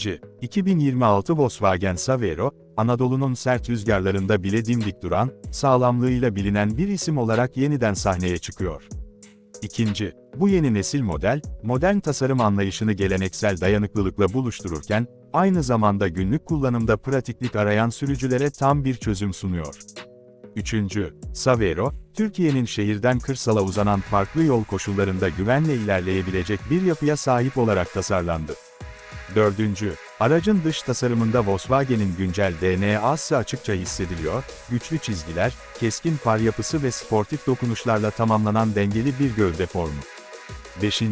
İkinci, 2026 Volkswagen Savero, Anadolu'nun sert rüzgarlarında bile dimdik duran, sağlamlığıyla bilinen bir isim olarak yeniden sahneye çıkıyor. İkinci, bu yeni nesil model, modern tasarım anlayışını geleneksel dayanıklılıkla buluştururken, aynı zamanda günlük kullanımda pratiklik arayan sürücülere tam bir çözüm sunuyor. Üçüncü, Savero, Türkiye'nin şehirden kırsala uzanan farklı yol koşullarında güvenle ilerleyebilecek bir yapıya sahip olarak tasarlandı. Dördüncü, aracın dış tasarımında Volkswagen'in güncel DNA'sı açıkça hissediliyor, güçlü çizgiler, keskin far yapısı ve sportif dokunuşlarla tamamlanan dengeli bir gövde formu. 5.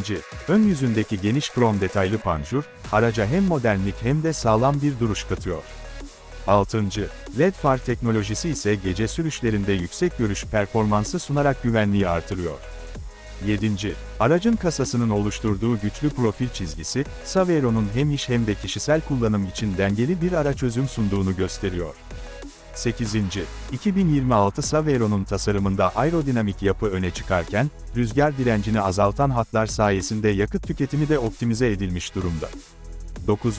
Ön yüzündeki geniş krom detaylı panjur, araca hem modernlik hem de sağlam bir duruş katıyor. 6. LED far teknolojisi ise gece sürüşlerinde yüksek görüş performansı sunarak güvenliği artırıyor. 7. Aracın kasasının oluşturduğu güçlü profil çizgisi, Savero'nun hem iş hem de kişisel kullanım için dengeli bir ara çözüm sunduğunu gösteriyor. 8. 2026 Savero'nun tasarımında aerodinamik yapı öne çıkarken, rüzgar direncini azaltan hatlar sayesinde yakıt tüketimi de optimize edilmiş durumda. 9.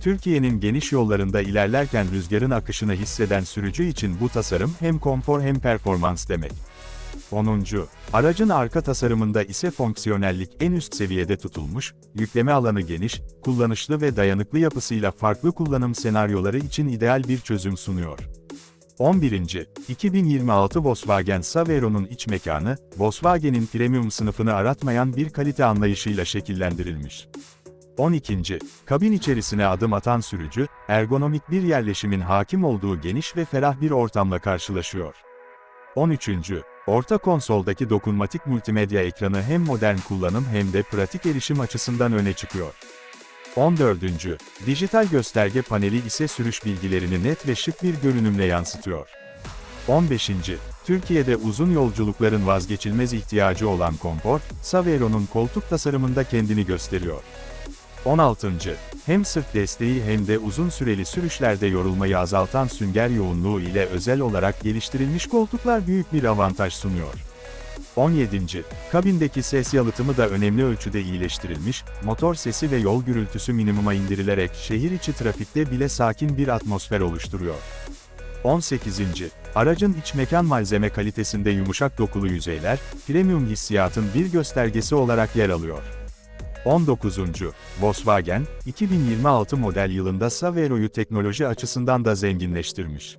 Türkiye'nin geniş yollarında ilerlerken rüzgarın akışını hisseden sürücü için bu tasarım hem konfor hem performans demek. 10. Aracın arka tasarımında ise fonksiyonellik en üst seviyede tutulmuş, yükleme alanı geniş, kullanışlı ve dayanıklı yapısıyla farklı kullanım senaryoları için ideal bir çözüm sunuyor. 11. 2026 Volkswagen Savero'nun iç mekanı, Volkswagen'in premium sınıfını aratmayan bir kalite anlayışıyla şekillendirilmiş. 12. Kabin içerisine adım atan sürücü, ergonomik bir yerleşimin hakim olduğu geniş ve ferah bir ortamla karşılaşıyor. 13. Orta konsoldaki dokunmatik multimedya ekranı hem modern kullanım hem de pratik erişim açısından öne çıkıyor. 14. Dijital gösterge paneli ise sürüş bilgilerini net ve şık bir görünümle yansıtıyor. 15. Türkiye'de uzun yolculukların vazgeçilmez ihtiyacı olan konfor, Savero'nun koltuk tasarımında kendini gösteriyor. 16. Hem sırt desteği hem de uzun süreli sürüşlerde yorulmayı azaltan sünger yoğunluğu ile özel olarak geliştirilmiş koltuklar büyük bir avantaj sunuyor. 17. Kabindeki ses yalıtımı da önemli ölçüde iyileştirilmiş, motor sesi ve yol gürültüsü minimuma indirilerek şehir içi trafikte bile sakin bir atmosfer oluşturuyor. 18. Aracın iç mekan malzeme kalitesinde yumuşak dokulu yüzeyler, premium hissiyatın bir göstergesi olarak yer alıyor. 19. Volkswagen, 2026 model yılında Savero'yu teknoloji açısından da zenginleştirmiş.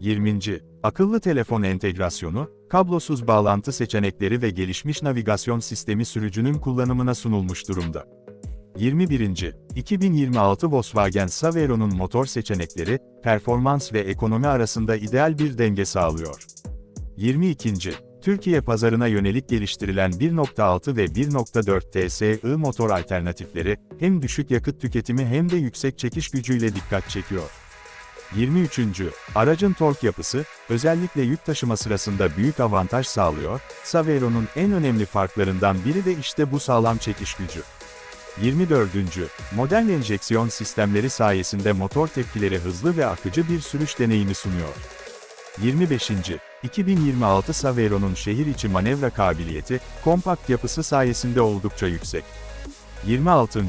20. Akıllı telefon entegrasyonu, kablosuz bağlantı seçenekleri ve gelişmiş navigasyon sistemi sürücünün kullanımına sunulmuş durumda. 21. 2026 Volkswagen Savero'nun motor seçenekleri, performans ve ekonomi arasında ideal bir denge sağlıyor. 22. Türkiye pazarına yönelik geliştirilen 1.6 ve 1.4 TSI motor alternatifleri, hem düşük yakıt tüketimi hem de yüksek çekiş gücüyle dikkat çekiyor. 23. Aracın tork yapısı, özellikle yük taşıma sırasında büyük avantaj sağlıyor, Savero'nun en önemli farklarından biri de işte bu sağlam çekiş gücü. 24. Modern enjeksiyon sistemleri sayesinde motor tepkileri hızlı ve akıcı bir sürüş deneyimi sunuyor. 25. 2026 Savero'nun şehir içi manevra kabiliyeti, kompakt yapısı sayesinde oldukça yüksek. 26.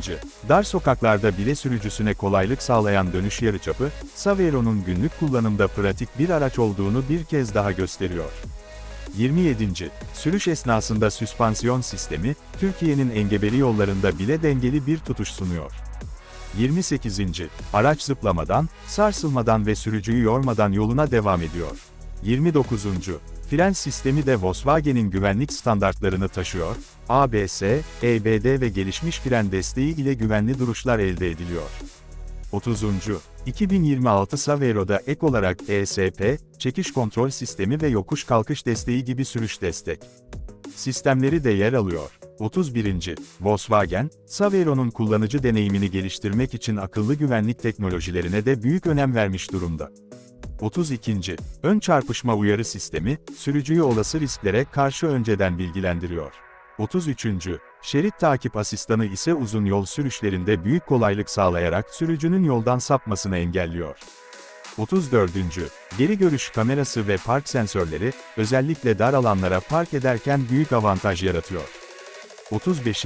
Dar sokaklarda bile sürücüsüne kolaylık sağlayan dönüş yarıçapı, Savero'nun günlük kullanımda pratik bir araç olduğunu bir kez daha gösteriyor. 27. Sürüş esnasında süspansiyon sistemi, Türkiye'nin engebeli yollarında bile dengeli bir tutuş sunuyor. 28. Araç zıplamadan, sarsılmadan ve sürücüyü yormadan yoluna devam ediyor. 29. Fren sistemi de Volkswagen'in güvenlik standartlarını taşıyor, ABS, EBD ve gelişmiş fren desteği ile güvenli duruşlar elde ediliyor. 30. 2026 Savero'da ek olarak ESP, çekiş kontrol sistemi ve yokuş kalkış desteği gibi sürüş destek sistemleri de yer alıyor. 31. Volkswagen, Savero'nun kullanıcı deneyimini geliştirmek için akıllı güvenlik teknolojilerine de büyük önem vermiş durumda. 32. Ön çarpışma uyarı sistemi, sürücüyü olası risklere karşı önceden bilgilendiriyor. 33. Şerit takip asistanı ise uzun yol sürüşlerinde büyük kolaylık sağlayarak sürücünün yoldan sapmasını engelliyor. 34. Geri görüş kamerası ve park sensörleri, özellikle dar alanlara park ederken büyük avantaj yaratıyor. 35.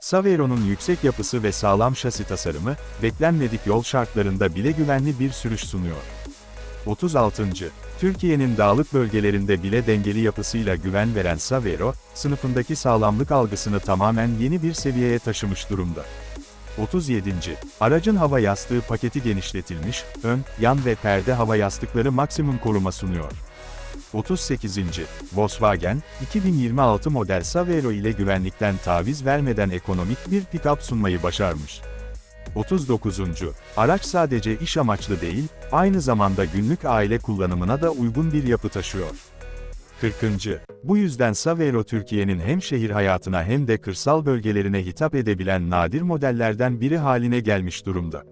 Savero'nun yüksek yapısı ve sağlam şasi tasarımı, beklenmedik yol şartlarında bile güvenli bir sürüş sunuyor. 36. Türkiye'nin dağlık bölgelerinde bile dengeli yapısıyla güven veren Savero, sınıfındaki sağlamlık algısını tamamen yeni bir seviyeye taşımış durumda. 37. Aracın hava yastığı paketi genişletilmiş, ön, yan ve perde hava yastıkları maksimum koruma sunuyor. 38. Volkswagen, 2026 model Savero ile güvenlikten taviz vermeden ekonomik bir pick-up sunmayı başarmış. 39. Araç sadece iş amaçlı değil, aynı zamanda günlük aile kullanımına da uygun bir yapı taşıyor. 40. Bu yüzden Savero Türkiye'nin hem şehir hayatına hem de kırsal bölgelerine hitap edebilen nadir modellerden biri haline gelmiş durumda.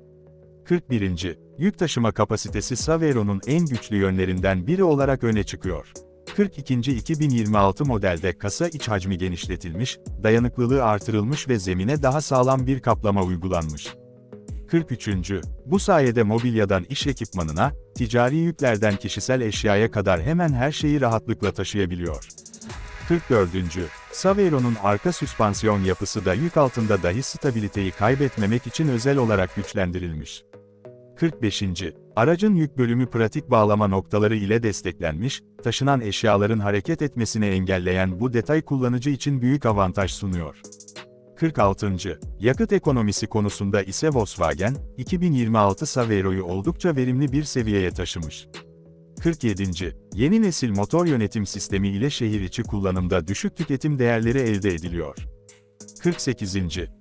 41. Yük taşıma kapasitesi Savero'nun en güçlü yönlerinden biri olarak öne çıkıyor. 42. 2026 modelde kasa iç hacmi genişletilmiş, dayanıklılığı artırılmış ve zemine daha sağlam bir kaplama uygulanmış. 43. Bu sayede mobilyadan iş ekipmanına, ticari yüklerden kişisel eşyaya kadar hemen her şeyi rahatlıkla taşıyabiliyor. 44. Savero'nun arka süspansiyon yapısı da yük altında dahi stabiliteyi kaybetmemek için özel olarak güçlendirilmiş. 45. Aracın yük bölümü pratik bağlama noktaları ile desteklenmiş, taşınan eşyaların hareket etmesini engelleyen bu detay kullanıcı için büyük avantaj sunuyor. 46. Yakıt ekonomisi konusunda ise Volkswagen, 2026 Savero'yu oldukça verimli bir seviyeye taşımış. 47. Yeni nesil motor yönetim sistemi ile şehir içi kullanımda düşük tüketim değerleri elde ediliyor. 48.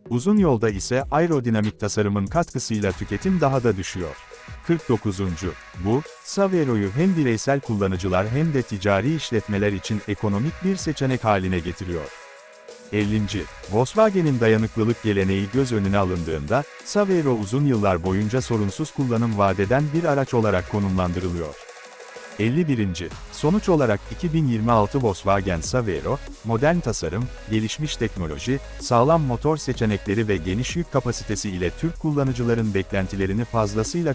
Uzun yolda ise aerodinamik tasarımın katkısıyla tüketim daha da düşüyor. 49. Bu, Savero'yu hem bireysel kullanıcılar hem de ticari işletmeler için ekonomik bir seçenek haline getiriyor. 50. Volkswagen'in dayanıklılık geleneği göz önüne alındığında, Savero uzun yıllar boyunca sorunsuz kullanım vadeden bir araç olarak konumlandırılıyor. 51. Sonuç olarak 2026 Volkswagen Savero, modern tasarım, gelişmiş teknoloji, sağlam motor seçenekleri ve geniş yük kapasitesi ile Türk kullanıcıların beklentilerini fazlasıyla